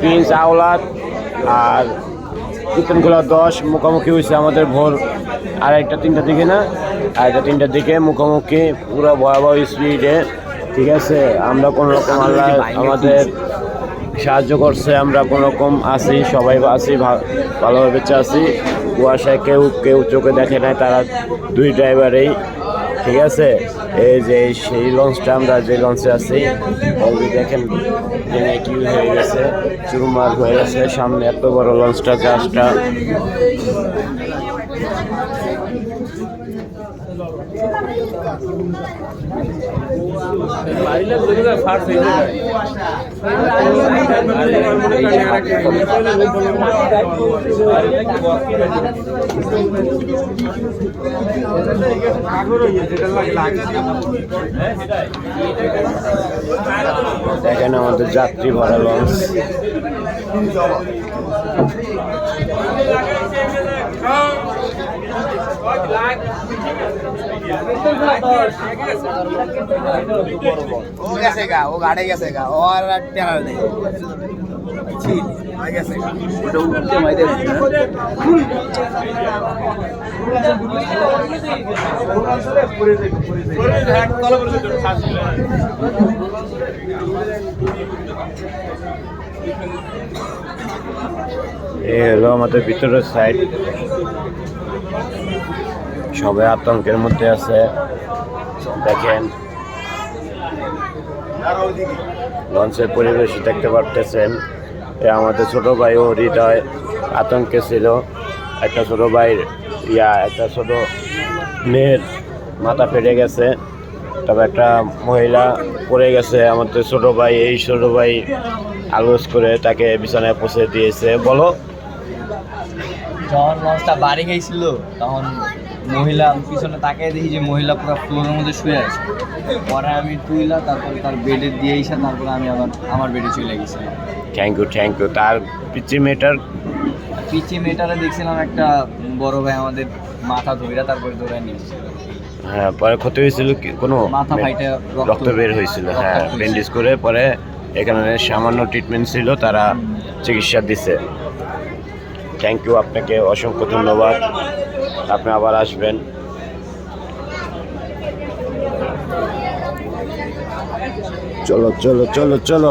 Prince আওলাদ আর কীর্তনখোলা দশ, মুখোমুখি হয়েছে আমাদের ভোর আর একটা তিনটার দিকে না? একটা তিনটার দিকে মুখোমুখি, পুরো ভয়াবহ স্পিডে, ঠিক আছে? আমরা কোনো রকম আল্লাহ আমাদের সাহায্য করছে, আমরা কোনো রকম আছি, সবাই আছি ভালোভাবে বেঁচে আছি। কুয়াশায় কেউ কেউ চোখে দেখে নাই, তারা দুই ড্রাইভারেই ঠিক আছে? এই যে সেই লঞ্চটা আমরা যে লঞ্চে আছি অলরেডি দেখেন কি হয়ে গেছে, চুরমার হয়ে গেছে, সামনে এত বড় লঞ্চটা জাহাজটা দেখেন আমাদের যাত্রী ভরা লঞ্চ। ও গেছে গা ও গাড়ি গেছে গা ও আর টেনার নেই এই হলো আমাদের ভিতরের সাইড সবাই আতঙ্কের মধ্যে আছে। দেখেন। লঞ্চের পরিবেশ দেখতে পারতেছেন। আমাদের ছোট ভাই ও হৃদয় আতঙ্কে ছিল। একটা ছোট ভাইয়ের ইয়া, একটা ছোট মেয়ের মাথা ফেটে গেছে। তবে একটা মহিলা পড়ে গেছে আমাদের ছোট ভাই এই ছোট ভাই আলোচ করে তাকে বিছানায় পৌঁছে দিয়েছে। বলো। যখন লঞ্চটা বাড়ি গেছিল তখন মহিলা পিছনে তাকিয়ে দেখি যে মহিলা পুরো ফ্লোরের মধ্যে শুয়ে আছে। পরে আমি তুইলা তারপরে তার বেডে দিয়ে এসে তারপরে আমি আবার আমার বেডে চলে গেছিলাম। থ্যাংক ইউ থ্যাংক ইউ তার পিচি মেয়েটার? পিচি মেয়েটারে দেখছিলাম একটা বড় ভাই আমাদের মাথা ধইরা তারপরে ধরে নিয়ে এসেছিল। হ্যাঁ পরে ক্ষতি হয়েছিল কোনো রক্ত- রক্ত বের হয়েছিল হ্যাঁ। ব্যান্ডেজ করে পরে এখানে সামান্য ট্রিটমেন্ট ছিল তারা চিকিৎসা দিছে। থ্যাংক ইউ আপনাকে অসংখ্য ধন্যবাদ। আপনি আবার আসবেন। চলো চলো চলো চলো।